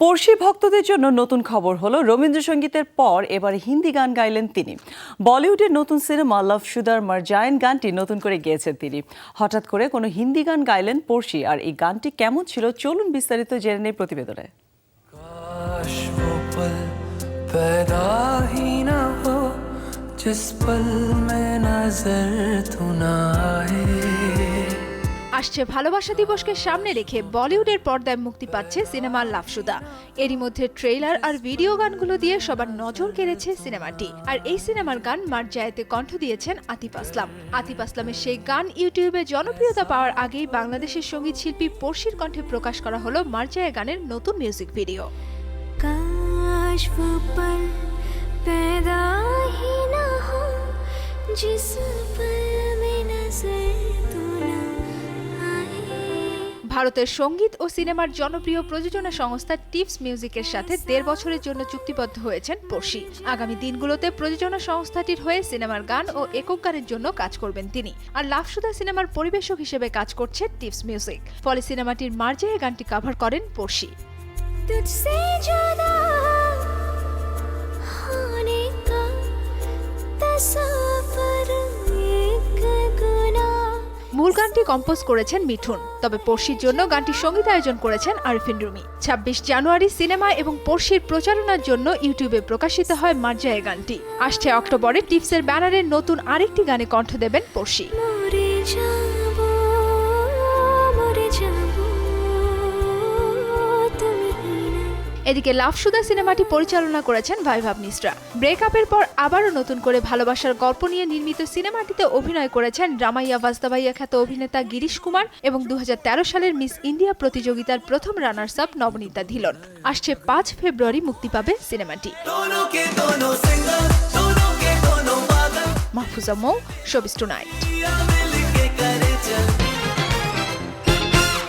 পড়শি ভক্তদের জন্য নতুন খবর হলো রবীন্দ্রসঙ্গীতের পর এবার হিন্দি গান গাইলেন তিনি বলিউডের নতুন সিনেমা লাভ সুদার মারজায়ন গানটি নতুন করে গেয়েছেন তিনি হঠাৎ করে কোনো হিন্দি গান গাইলেন পড়শি আর এই গানটি কেমন ছিল চলুন বিস্তারিত জেনে নেই প্রতিবেদনে काश वो पल पैदा ही ना हो जिस पल में नजर तू ना आए আসছে ভালোবাসা দিবসকে সামনে রেখে বলিউডের পর্দায় মুক্তি পাচ্ছে সিনেমা লাভসুদা এরই মধ্যে ট্রেইলার আর ভিডিও গানগুলো দিয়ে সবার নজর কেড়েছে সিনেমাটি। আর এই সিনেমার গান মার্জায়াতে কণ্ঠ দিয়েছেন আতিফ আসলাম। আতিফ আসলামের সেই গান ইউটিউবে জনপ্রিয়তা পাওয়ার আগেই বাংলাদেশের সংগীত শিল্পী পড়শির কণ্ঠে প্রকাশ করা হলো মার্জায়া গানের নতুন মিউজিক ভিডিও। काश ভারতের সংগীত ও সিনেমার জনপ্রিয় প্রযোজনা সংস্থা টিপস মিউজিকের সাথে দেড় বছরের জন্য চুক্তিবদ্ধ হয়েছেন পড়শি। আগামী দিনগুলোতে প্রযোজনা সংস্থাটির হয়ে সিনেমার গান ও একক গানের জন্য কাজ করবেন তিনি। আর লাভসুদা সিনেমার পরিবেশক হিসেবে কাজ করছে টিপস মিউজিক। ফলে সিনেমাটির মার্জে গানটি কাভার করেন পড়শি। মূল গানটি কম্পোজ করেছেন মিঠুন। তবে পড়শির জন্য গানটি সংগীত আয়োজন করেছেন আরিফিন রুমি। ছাব্বিশ জানুয়ারি সিনেমা এবং পড়শির প্রচারণার জন্য ইউটিউবে প্রকাশিত হয় মার্জায়ে গানটি। আসছে অক্টোবরে টিপসের ব্যানারে নতুন আরেকটি গানে কণ্ঠ দেবেন পড়শি। এদিকে লাভসুদা সিনেমাটি পরিচালনা করেছেন ভাইভাব মিশ্রা। ব্রেকআপের পর আবারও নতুন করে ভালোবাসার গল্প নিয়ে নির্মিত সিনেমাটিতে অভিনয় করেছেন রামাইয়া বাস্তাবাইয়া খ্যাত অভিনেতা গিরিশ কুমার এবং দু হাজার তেরো সালের মিস ইন্ডিয়া প্রতিযোগিতার প্রথম রানার্স আপ নবনীতা ধিলন। আসছে পাঁচ ফেব্রুয়ারি মুক্তি পাবে সিনেমাটি। Mahfuza Mou showbiz tonight.